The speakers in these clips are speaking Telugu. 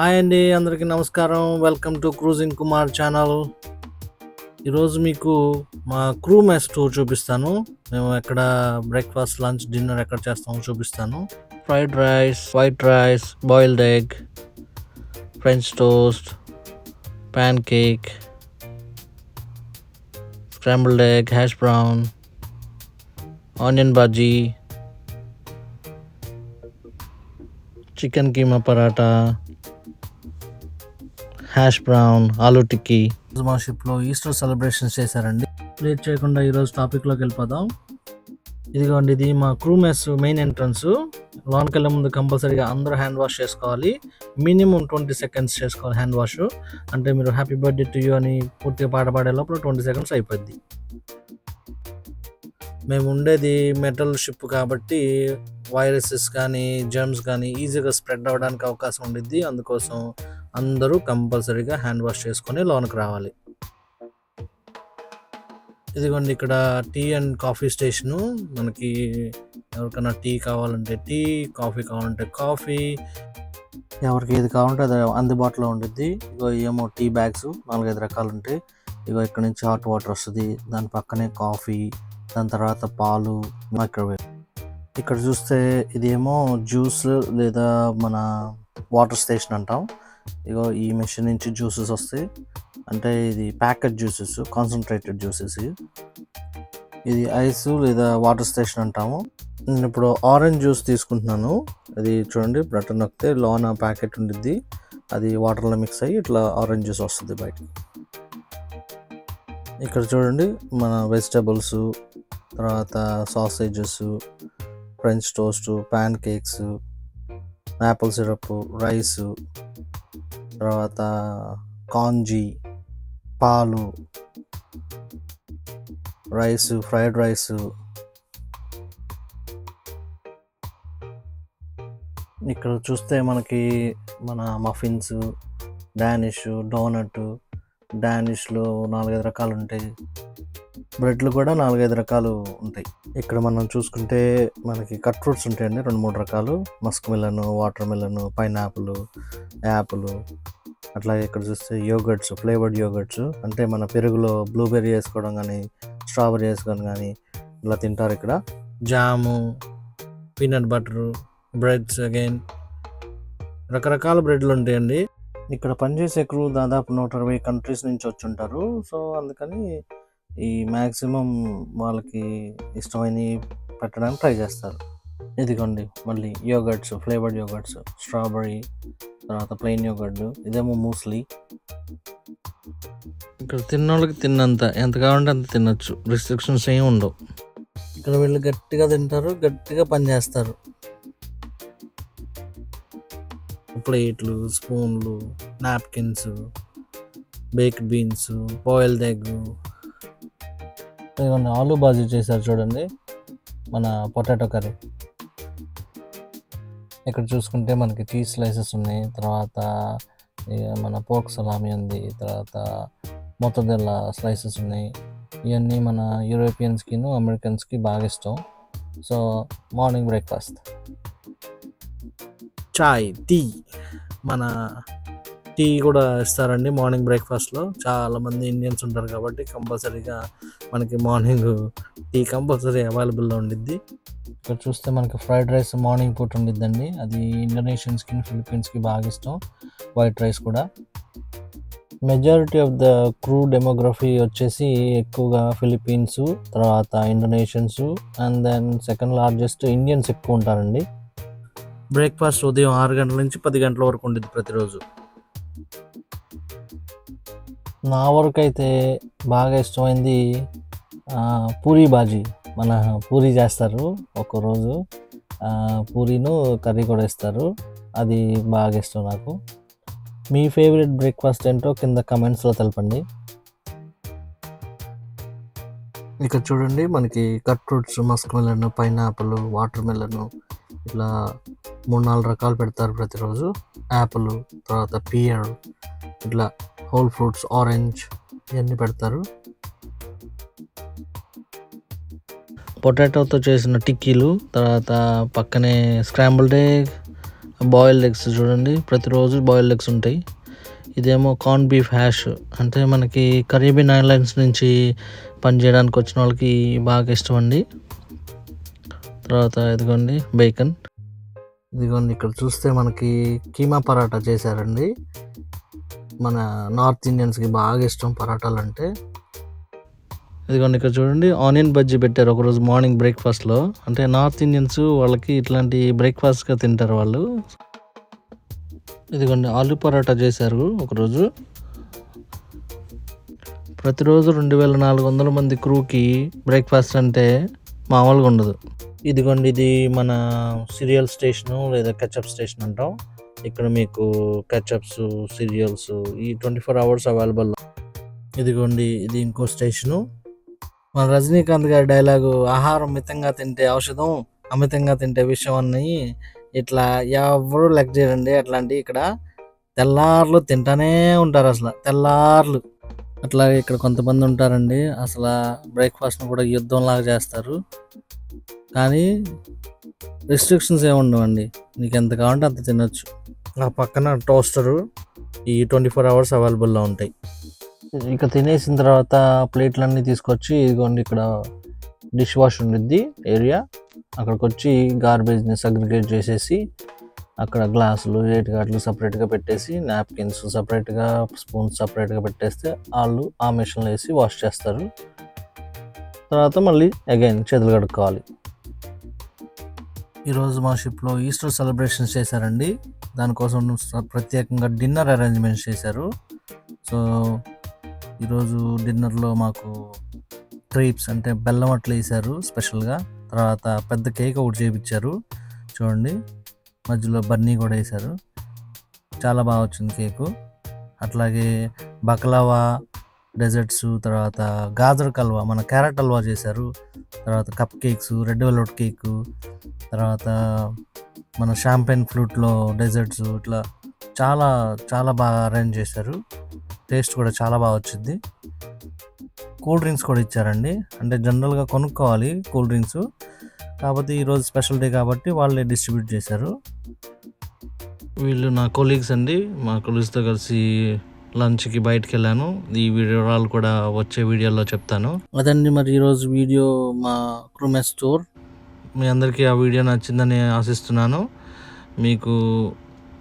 హాయ్ అండి అందరికీ నమస్కారం. Welcome to cruising Kumar channel. ఈరోజు మీకు మా క్రూ మెస్ టూర్ చూపిస్తాను. మేము ఎక్కడ బ్రేక్ఫాస్ట్ లంచ్ డిన్నర్ ఎక్కడ చేస్తామో చూపిస్తాను. Fried rice white rice boiled egg French toast pancake scrambled egg hash brown onion bhaji chicken keema paratha hash brown aloo tikki. మా షిప్లో ఈస్టర్ సెలబ్రేషన్స్ చేశారండి. లేట్ చేయకుండా ఈరోజు టాపిక్లోకి వెళ్ళిపోదాం. ఇదిగోండి ఇది మా క్రూ మెస్ మెయిన్ ఎంట్రన్స్. లోన్కి వెళ్ళే ముందు కంపల్సరీగా అందరూ హ్యాండ్ వాష్ చేసుకోవాలి. మినిమం ట్వంటీ సెకండ్స్ చేసుకోవాలి హ్యాండ్ వాష్. అంటే మీరు హ్యాపీ బర్త్డే టు యూ అని పూర్తిగా పాట పాడే లోపల ట్వంటీ సెకండ్స్ అయిపోద్ది. మేము ఉండేది మెటల్ షిప్ కాబట్టి వైరసెస్ కానీ జర్మ్స్ కానీ ఈజీగా స్ప్రెడ్ అవ్వడానికి అవకాశం ఉండిద్ది. అందుకోసం అందరూ కంపల్సరీగా హ్యాండ్ వాష్ చేసుకొని లోనికి రావాలి. ఇదిగోండి ఇక్కడ టీ అండ్ కాఫీ స్టేషను. మనకి ఎవరికైనా టీ కావాలంటే టీ కాఫీ కావాలంటే కాఫీ. ఎవరికి ఏది కావాలంటే అది అందుబాటులో ఉండిద్ది. ఇగో ఏమో టీ బ్యాగ్స్ నాలుగైదు రకాలు ఉంటాయి ఇగో ఇక్కడ నుంచి హాట్ వాటర్ వస్తుంది. దాని పక్కనే కాఫీ దాని తర్వాత పాలు మైక్రోవేవ్ ఇక్కడ చూస్తే ఇదేమో జ్యూస్ లేదా మన వాటర్ స్టేషన్ అంటాం. ఇగో ఈ మెషిన్ నుంచి జ్యూసెస్ వస్తాయి. అంటే ఇది ప్యాకెట్ జ్యూసెస్ కాన్సన్ట్రేటెడ్ జ్యూసెస్ ఇది ఐస్ లేదా వాటర్ స్టేషన్ అంటాము. నేను ఇప్పుడు ఆరెంజ్ జ్యూస్ తీసుకుంటున్నాను. అది చూడండి బటన్ నొక్కితే లోన ప్యాకెట్ ఉండిద్ది. అది వాటర్లో మిక్స్ అయ్యి ఇట్లా ఆరెంజ్ జ్యూస్ వస్తుంది బయట ఇక్కడ చూడండి మన వెజిటబుల్స్ తర్వాత sausages French toast pancakes apple syrup rice తర్వాత కాంజీ పాలు రైస్ ఫ్రైడ్ రైస్ ఇక్కడ చూస్తే మనకి మన మఫిన్స్ డానిష్ డోనట్ డానిష్లో నాలుగైదు రకాలు ఉంటాయి బ్రెడ్లు కూడా నాలుగైదు రకాలు ఉంటాయి. ఇక్కడ మనం చూసుకుంటే మనకి కట్ ఫ్రూట్స్ ఉంటాయండి. రెండు మూడు రకాలు. Muskmelon watermelon pineapple apple. అట్లాగే ఇక్కడ చూస్తే యోగర్ట్స్ ఫ్లేవర్డ్ యోగర్ట్స్. అంటే మన పెరుగులో బ్లూబెర్రీ వేసుకోవడం కానీ స్ట్రాబెర్రీ వేసుకోవడం కానీ ఇలా తింటారు ఇక్కడ. Jam peanut butter breads again. రకరకాల బ్రెడ్లు ఉంటాయండి. ఇక్కడ పనిచేసే క్రూ దాదాపు నూట అరవై కంట్రీస్ నుంచి వచ్చి ఉంటారు. సో అందుకని ఈ మ్యాక్సిమం వాళ్ళకి ఇష్టమైనవి పెట్టడానికి ట్రై చేస్తారు. ఇదిగోండి మళ్ళీ యోగర్ట్స్ ఫ్లేవర్డ్ యోగర్ట్స్ స్ట్రాబెర్రీ తర్వాత ప్లెయిన్ యోగర్ట్ ఇదేమో మూస్లీ. ఇక్కడ తిన్నోళ్ళకి తిన్నంత ఎంత కావాలంటే అంత తినచ్చు. రిస్ట్రిక్షన్స్ ఏమి ఉండవు. ఇక్కడ వీళ్ళు గట్టిగా తింటారు గట్టిగా పని చేస్తారు. ప్లేట్లు స్పూన్లు napkins baked beans boiled egg ఇవన్నీ ఆలు బాజీ చేశారు చూడండి మన పొటాటో కర్రీ. ఇక్కడ చూసుకుంటే మనకి చీజ్ స్లైసెస్ ఉన్నాయి తర్వాత మన పోర్క్ సలామీ ఉంది తర్వాత మొత్తదెల్ల స్లైసెస్ ఉన్నాయి. ఇవన్నీ మన యూరోపియన్స్కిను అమెరికన్స్కి బాగా ఇష్టం. So morning breakfast. Chai tea. మన టీ కూడా ఇస్తారండి మార్నింగ్ బ్రేక్ఫాస్ట్లో. చాలామంది ఇండియన్స్ ఉంటారు కాబట్టి కంపల్సరీగా మనకి మార్నింగ్ టీ కంపల్సరీ అవైలబుల్లో ఉండిద్ది. ఇక్కడ చూస్తే మనకి ఫ్రైడ్ రైస్ మార్నింగ్ పూట ఉండిద్దండి. అది ఇండోనేషియన్స్కి ఫిలిపీన్స్కి బాగా ఇష్టం. వైట్ రైస్ కూడా. Majority of the crew demography వచ్చేసి ఎక్కువగా ఫిలిపీన్స్ తర్వాత Indonesians and then second largest Indians ఎక్కువ ఉంటారండి. బ్రేక్ఫాస్ట్ ఉదయం ఆరు గంటల నుంచి పది గంటల వరకు ఉండేది ప్రతిరోజు. నా వరకు అయితే బాగా ఇష్టమైంది పూరీ బాజీ. మన పూరీ చేస్తారు ఒక్కరోజు పూరీను కర్రీ కూడా ఇస్తారు. అది బాగా ఇష్టం నాకు. మీ ఫేవరెట్ బ్రేక్ఫాస్ట్ ఏంటో కింద కమెంట్స్లో తెలపండి. ఇక్కడ చూడండి మనకి cut fruits muskmelon pineapple watermelon ఇట్లా మూడు నాలుగు రకాలు పెడతారు ప్రతిరోజు. యాపిల్ తర్వాత పియర్ ఇట్లా హోల్ ఫ్రూట్స్ ఆరెంజ్ ఇవన్నీ పెడతారు. పొటాటోతో చేసిన టిక్కీలు తర్వాత పక్కనే స్క్రాంబుల్డ్ ఎగ్ బాయిల్డ్ ఎగ్స్ చూడండి. ప్రతిరోజు బాయిల్డ్ ఎగ్స్ ఉంటాయి. ఇదేమో కార్న్ బీఫ్ హ్యాష్. అంటే మనకి కరీబియన్ ఐలాండ్స్ నుంచి పనిచేయడానికి వచ్చిన వాళ్ళకి బాగా ఇష్టం అండి. తర్వాత ఇదిగోండి బేకన్. ఇదిగోండి ఇక్కడ చూస్తే మనకి కీమా పరాటా చేశారండి. మన నార్త్ ఇండియన్స్కి బాగా ఇష్టం పరాటాలు అంటే ఇదిగోండి ఇక్కడ చూడండి. ఆనియన్ బజ్జీ పెట్టారు ఒకరోజు మార్నింగ్ బ్రేక్ఫాస్ట్లో. అంటే నార్త్ ఇండియన్స్ వాళ్ళకి ఇట్లాంటి బ్రేక్ఫాస్ట్గా తింటారు వాళ్ళు. ఇదిగోండి ఆలు పరాటా చేశారు ఒకరోజు. ప్రతిరోజు రెండు వేల నాలుగు వందల మంది క్రూకి బ్రేక్ఫాస్ట్ అంటే మామూలుగా ఉండదు. ఇదిగోండి ఇది మన సీరియల్ స్టేషను లేదా కెచప్ స్టేషన్ అంటాం. ఇక్కడ మీకు కెచప్స్ సీరియల్స్ ఈ ట్వంటీ ఫోర్ అవర్స్ అవైలబుల్ ఇదిగోండి ఇది ఇంకో స్టేషను. మన రజనీకాంత్ గారి డైలాగు ఆహారం మితంగా తింటే ఔషధం అమితంగా తింటే విషయం అని ఇట్లా ఎవరు లెక్క చేయండి అట్లాంటి ఇక్కడ తెల్లార్లు తింటానే ఉంటారు అసలు. తెల్లార్లు. అట్లాగే ఇక్కడ కొంతమంది ఉంటారండి. అసలు బ్రేక్ఫాస్ట్ని కూడా యుద్ధంలాగా చేస్తారు. కానీ రిస్ట్రిక్షన్స్ ఏమి ఉండవండి. నీకు ఎంత కావాలంటే అంత తినొచ్చు. నా పక్కన టోస్టరు ఈ ట్వంటీ ఫోర్ అవర్స్ అవైలబుల్లో ఉంటాయి. ఇక తినేసిన తర్వాత ప్లేట్లన్నీ తీసుకొచ్చి ఇదిగోండి ఇక్కడ డిష్ వాష్ ఉండిద్ది ఏరియా. అక్కడికి వచ్చి గార్బేజ్ని సగ్రిగేట్ చేసేసి అక్కడ గ్లాసులు ఏటిగాట్లు సపరేట్గా పెట్టేసి నాప్కిన్స్ సపరేట్గా స్పూన్స్ సపరేట్గా పెట్టేస్తే వాళ్ళు ఆ మిషన్లో వేసి వాష్ చేస్తారు. తర్వాత మళ్ళీ అగైన్ చేతులు కడుక్కోవాలి. ఈరోజు మా షిప్లో ఈస్టర్ సెలబ్రేషన్స్ చేశారండి. దానికోసం ప్రత్యేకంగా డిన్నర్ అరేంజ్మెంట్స్ చేశారు. సో ఈరోజు డిన్నర్లో మాకు ట్రీప్స్ అంటే బెల్లం అట్లు వేసారు స్పెషల్గా. తర్వాత పెద్ద కేక్ ఒకటి చేయించారు చూడండి మధ్యలో బన్నీ కూడా వేశారు చాలా బాగా వచ్చింది కేకు. అట్లాగే బకలావా డెజర్ట్స్ తర్వాత గాజర్ కల్వా మన క్యారెట్ హల్వా చేశారు. తర్వాత cupcakes red velvet cake తర్వాత మన షాంపెన్ ఫ్లూట్లో డెజర్ట్స్ ఇట్లా చాలా చాలా బాగా అరేంజ్ చేశారు. టేస్ట్ కూడా చాలా బాగా వచ్చింది. కూల్ డ్రింక్స్ కూడా ఇచ్చారండి. అంటే జనరల్గా కొనుక్కోవాలి కూల్ డ్రింక్స్ కాకపోతే ఈరోజు స్పెషల్ డే కాబట్టి వాళ్ళే డిస్ట్రిబ్యూట్ చేశారు. వీళ్ళు నా కొలీగ్స్ అండి. మా కొలీగ్స్తో కలిసి లంచ్కి బయటకు వెళ్ళాను. ఈ వివరాలు కూడా వచ్చే వీడియోలో చెప్తాను. అదండి మరి ఈరోజు వీడియో మా క్రూమెస్ స్టోర్ మీ అందరికీ ఆ వీడియో నచ్చిందని ఆశిస్తున్నాను. మీకు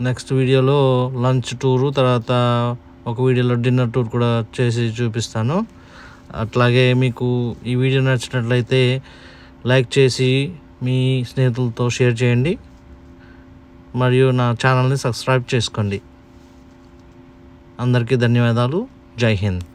నెక్స్ట్ వీడియోలో లంచ్ టూరు తర్వాత ఒక వీడియోలో డిన్నర్ టూర్ కూడా చేసి చూపిస్తాను. అట్లాగే మీకు ఈ వీడియో నచ్చినట్లయితే లైక్ చేసి మీ స్నేహితులతో షేర్ చేయండి. మరియు నా ఛానల్ని సబ్స్క్రైబ్ చేసుకోండి. అందరికీ ధన్యవాదాలు. జై హింద్.